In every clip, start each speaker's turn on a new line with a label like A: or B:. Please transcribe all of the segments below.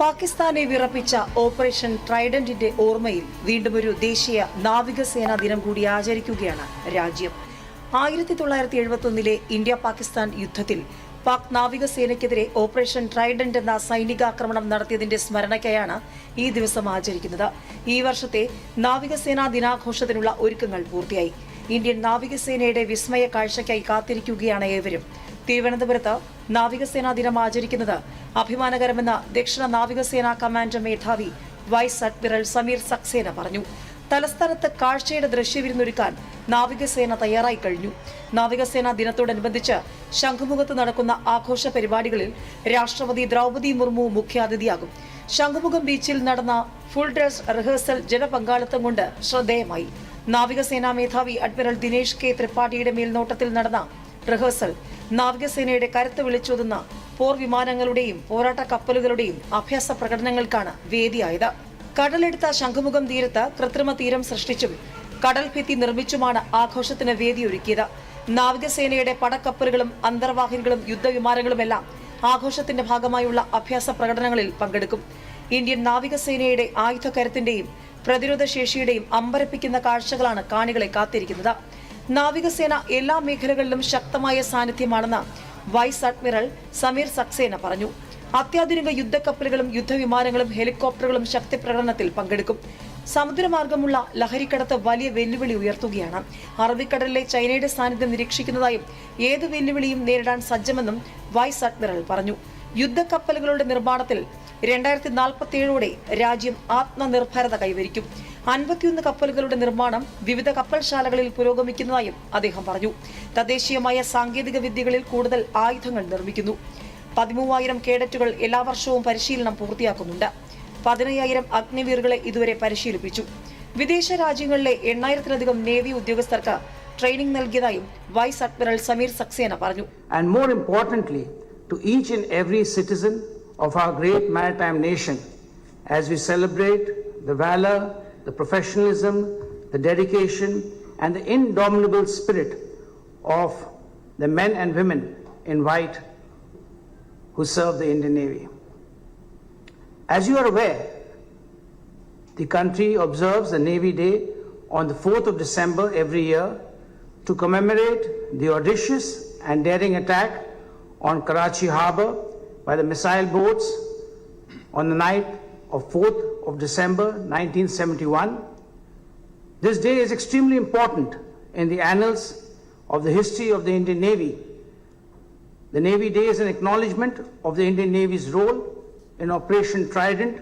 A: പാകിസ്ഥാനെ വിറപ്പിച്ച ഓപ്പറേഷൻ ട്രൈഡന്റിന്റെ ഓർമ്മയിൽ വീണ്ടും ഒരു ദേശീയ നാവികസേനാ ദിനം കൂടി ആചരിക്കുകയാണ് രാജ്യം. ആയിരത്തി തൊള്ളായിരത്തി എഴുപത്തൊന്നിലെ ഇന്ത്യ പാകിസ്ഥാൻ യുദ്ധത്തിൽ പാക് നാവികസേനയ്ക്കെതിരെ ഓപ്പറേഷൻ ട്രൈഡന്റ് എന്ന സൈനികാക്രമണം നടത്തിയതിന്റെ സ്മരണയ്ക്കായാണ് ഈ ദിവസം ആചരിക്കുന്നത്. ഈ വർഷത്തെ നാവികസേനാ ദിനാഘോഷത്തിനുള്ള ഒരുക്കങ്ങൾ പൂർത്തിയായി. ഇന്ത്യൻ നാവികസേനയുടെ വിസ്മയ കാഴ്ചയ്ക്കായി കാത്തിരിക്കുകയാണ് ഏവരും. തിരുവനന്തപുരത്ത് നാവികസേനാ ദിനം ആചരിക്കുന്നത് അഭിമാനകരമെന്ന് ദക്ഷിണ നാവികസേനാ കമാൻഡർ മേധാവി വൈസ് അഡ്മിറൽ സമീർ സക്സേന പറഞ്ഞു. തലസ്ഥാനത്ത് കാഴ്ചയുടെ ദൃശ്യവിരുന്നൊരുക്കാൻ നാവികസേന തയ്യാറായി കഴിഞ്ഞു. നാവികസേനാ ദിനത്തോടനുബന്ധിച്ച് ശംഖുമുഖത്ത് നടക്കുന്ന ആഘോഷ പരിപാടികളിൽ രാഷ്ട്രപതി ദ്രൗപദി മുർമു മുഖ്യാതിഥിയാകും. ശംഖുമുഖം ബീച്ചിൽ നടന്ന ഫുൾ ഡ്രസ് റിഹേഴ്സൽ ജനപങ്കാളിത്തം കൊണ്ട് ശ്രദ്ധേയമായി. നാവികസേനാ മേധാവി അഡ്മിറൽ ദിനേഷ് കെ ത്രിപാഠിയുടെ മേൽനോട്ടത്തിൽ നടന്ന റിഹേഴ്സൽ നാവികസേനയുടെ കരുത്ത് വിളിച്ചോതുന്ന പോർ വിമാനങ്ങളുടെയും പോരാട്ട കപ്പലുകളുടെയും അഭ്യാസ പ്രകടനങ്ങൾക്കാണ് വേദിയായത്. കടലെടുത്ത ശംഖുമുഖം തീരത്ത് കൃത്രിമ തീരം സൃഷ്ടിച്ചും കടൽ ഭിത്തി നിർമ്മിച്ചുമാണ് ആഘോഷത്തിന് വേദിയൊരുക്കിയത്. നാവികസേനയുടെ പടക്കപ്പലുകളും അന്തർവാഹിനികളും യുദ്ധവിമാനങ്ങളുമെല്ലാം ആഘോഷത്തിന്റെ ഭാഗമായുള്ള അഭ്യാസ പ്രകടനങ്ങളിൽ പങ്കെടുക്കും. ഇന്ത്യൻ നാവികസേനയുടെ ആയുധ കരുത്തിന്റെയും പ്രതിരോധ ശേഷിയുടെയും അമ്പരപ്പിക്കുന്ന കാഴ്ചകളാണ് കാണികളെ കാത്തിരിക്കുന്നത്. നാവികസേന എല്ലാ മേഖലകളിലും ശക്തമായ സാന്നിധ്യമാണെന്ന് വൈസ് അഡ്മിറൽ സമീർ സക്സേന പറഞ്ഞു. അത്യാധുനിക യുദ്ധക്കപ്പലുകളും യുദ്ധവിമാനങ്ങളും ഹെലികോപ്റ്ററുകളും ശക്തി പ്രകടനത്തിൽ പങ്കെടുക്കും. സമുദ്രമാർഗമുള്ള ലഹരിക്കടത്ത് വലിയ വെല്ലുവിളി ഉയർത്തുകയാണ്. അറബിക്കടലിലെ ചൈനയുടെ സാന്നിധ്യം നിരീക്ഷിക്കുന്നതായും ഏത് വെല്ലുവിളിയും നേരിടാൻ സജ്ജമെന്നും വൈസ് അഡ്മിറൽ പറഞ്ഞു. യുദ്ധക്കപ്പലുകളുടെ നിർമ്മാണത്തിൽ രണ്ടായിരത്തി നാൽപ്പത്തിയേഴോടെ രാജ്യം ആത്മനിർഭരത കൈവരിക്കും. അൻപത്തിയൊന്ന് കപ്പലുകളുടെ നിർമ്മാണം വിവിധ കപ്പൽശാലകളിൽ പുരോഗമിക്കുന്നതായും അദ്ദേഹം പറഞ്ഞു. തദ്ദേശീയമായ സാങ്കേതിക വിദ്യകളിൽ കൂടുതൽ ആയുധങ്ങൾ നിർമ്മിക്കുന്നു. പതിമൂവായിരം കേഡറ്റുകൾ എല്ലാ വർഷവും പരിശീലനം പൂർത്തിയാക്കുന്നുണ്ട്. പതിനയ്യായിരം അഗ്നിവീറുകളെ ഇതുവരെ പരിശീലിപ്പിച്ചു. വിദേശ രാജ്യങ്ങളിലെ എണ്ണായിരത്തിലധികം നേവി ഉദ്യോഗസ്ഥർക്ക് ട്രെയിനിംഗ് നൽകിയതായും വൈസ് അഡ്മിറൽ സമീർ സക്സേന പറഞ്ഞു.
B: And more importantly, to each and every citizen of our great maritime nation as we celebrate the valor, the professionalism, the dedication, and the indomitable spirit of the men and women in white who serve the Indian Navy. As you are aware, the country observes the Navy Day on the 4th of December every year to commemorate the audacious and daring attack on Karachi harbor by the missile boats on the night of 4th of December 1971. This day is extremely important in the annals of the history of the Indian Navy. The Navy Day is an acknowledgement of the Indian Navy's role in Operation Trident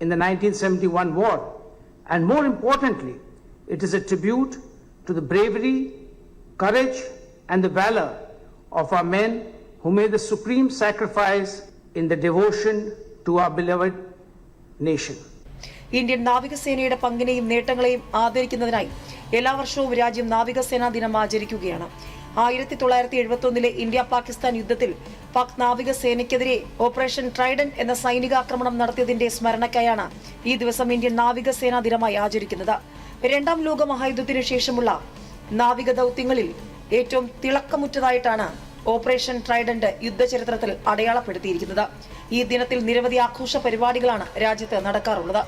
B: in the 1971 war. And more importantly, it is a tribute to the bravery, courage, and the valor of our men who made the supreme sacrifice in the devotion to our beloved nation.
A: Indian നാവികസേനയുടെ പങ്കിനെയും നേട്ടങ്ങളെയും ആദരിക്കുന്നതിനായി എല്ലാ വർഷവും രാജ്യം നാവികസേനാ ദിനം ആചരിക്കുകയാണ് ആയിരത്തി തൊള്ളായിരത്തി എഴുപത്തി ഒന്നിലെ ഇന്ത്യ പാകിസ്ഥാൻ യുദ്ധത്തിൽ പാക് നാവികസേനയ്ക്കെതിരെ ഓപ്പറേഷൻ ട്രൈഡൻ എന്ന സൈനികാക്രമണം നടത്തിയതിന്റെ സ്മരണയ്ക്കായാണ് ഈ ദിവസം ഇന്ത്യൻ നാവികസേനാ ദിനമായി ആചരിക്കുന്നത് രണ്ടാം ലോക മഹായുദ്ധത്തിനു ശേഷമുള്ള നാവിക ദൗത്യങ്ങളിൽ ഏറ്റവും തിളക്കമുറ്റതായിട്ടാണ് ഓപ്പറേഷൻ ട്രൈഡന്റ് യുദ്ധചരിത്രത്തിൽ അടയാളപ്പെടുത്തിയിരിക്കുന്നത്. ഈ ദിനത്തിൽ നിരവധി ആഘോഷ പരിപാടികളാണ് രാജ്യത്ത് നടക്കാറുള്ളത്.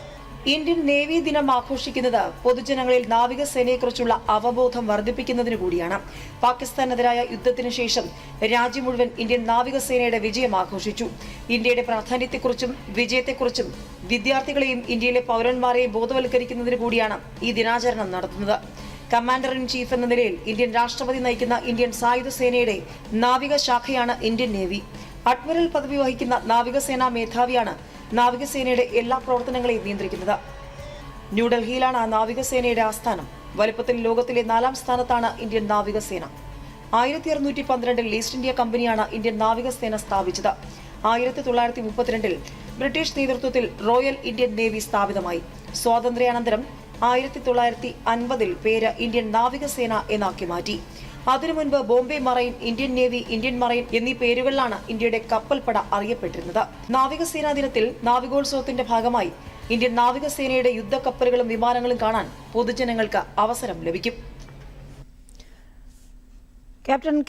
A: ഇന്ത്യൻ നേവി ദിനം ആഘോഷിക്കുന്നത് പൊതുജനങ്ങളിൽ നാവികസേനയെക്കുറിച്ചുള്ള അവബോധം വർദ്ധിപ്പിക്കുന്നതിനു കൂടിയാണ്. പാകിസ്ഥാനെതിരായ യുദ്ധത്തിനു ശേഷം രാജ്യം മുഴുവൻ ഇന്ത്യൻ നാവികസേനയുടെ വിജയം ആഘോഷിച്ചു. ഇന്ത്യയുടെ പ്രാധാന്യത്തെക്കുറിച്ചും വിജയത്തെക്കുറിച്ചും വിദ്യാർത്ഥികളെയും ഇന്ത്യയിലെ പൗരന്മാരെയും ബോധവൽക്കരിക്കുന്നതിനു കൂടിയാണ് ഈ ദിനാചരണം നടത്തുന്നത്. കമാൻഡർ ഇൻ ചീഫ് എന്ന നിലയിൽ ഇന്ത്യൻ രാഷ്ട്രപതി നയിക്കുന്ന ഇന്ത്യൻ സായുധ സേനയുടെ നാവിക ശാഖയാണ് ഇന്ത്യൻ നേവി. അഡ്മിറൽ പദവി വഹിക്കുന്ന നാവികസേനാ മേധാവിയാണ് നാവികസേനയുടെ എല്ലാ പ്രവർത്തനങ്ങളെയും നിയന്ത്രിക്കുന്നത്. ന്യൂഡൽഹിയിലാണ് നാവികസേനയുടെ ആസ്ഥാനം. വലുപ്പത്തിൽ ലോകത്തിലെ നാലാം സ്ഥാനത്താണ് ഇന്ത്യൻ നാവികസേന ആയിരത്തി അറുന്നൂറ്റി പന്ത്രണ്ടിൽ ഈസ്റ്റ് ഇന്ത്യ കമ്പനിയാണ് ഇന്ത്യൻ നാവികസേന സ്ഥാപിച്ചത്. ആയിരത്തി തൊള്ളായിരത്തി മുപ്പത്തിരണ്ടിൽ ബ്രിട്ടീഷ് നേതൃത്വത്തിൽ റോയൽ ഇന്ത്യൻ നേവി സ്ഥാപിതമായി. സ്വാതന്ത്ര്യാനന്തരം ആയിരത്തി തൊള്ളായിരത്തി അൻപതിൽ പേര് ഇന്ത്യൻ നാവികസേന എന്നാക്കി മാറ്റി. അതിനു മുൻപ് Bombay marine Indian navy Indian marine എന്നീ പേരുകളിലാണ് ഇന്ത്യയുടെ കപ്പൽപ്പട അറിയപ്പെട്ടിരുന്നത്. നാവികസേനാ ദിനത്തിൽ നാവികോത്സവത്തിന്റെ ഭാഗമായി ഇന്ത്യൻ നാവികസേനയുടെ യുദ്ധക്കപ്പലുകളും വിമാനങ്ങളും കാണാൻ പൊതുജനങ്ങൾക്ക് അവസരം ലഭിക്കും. ക്യാപ്റ്റൻ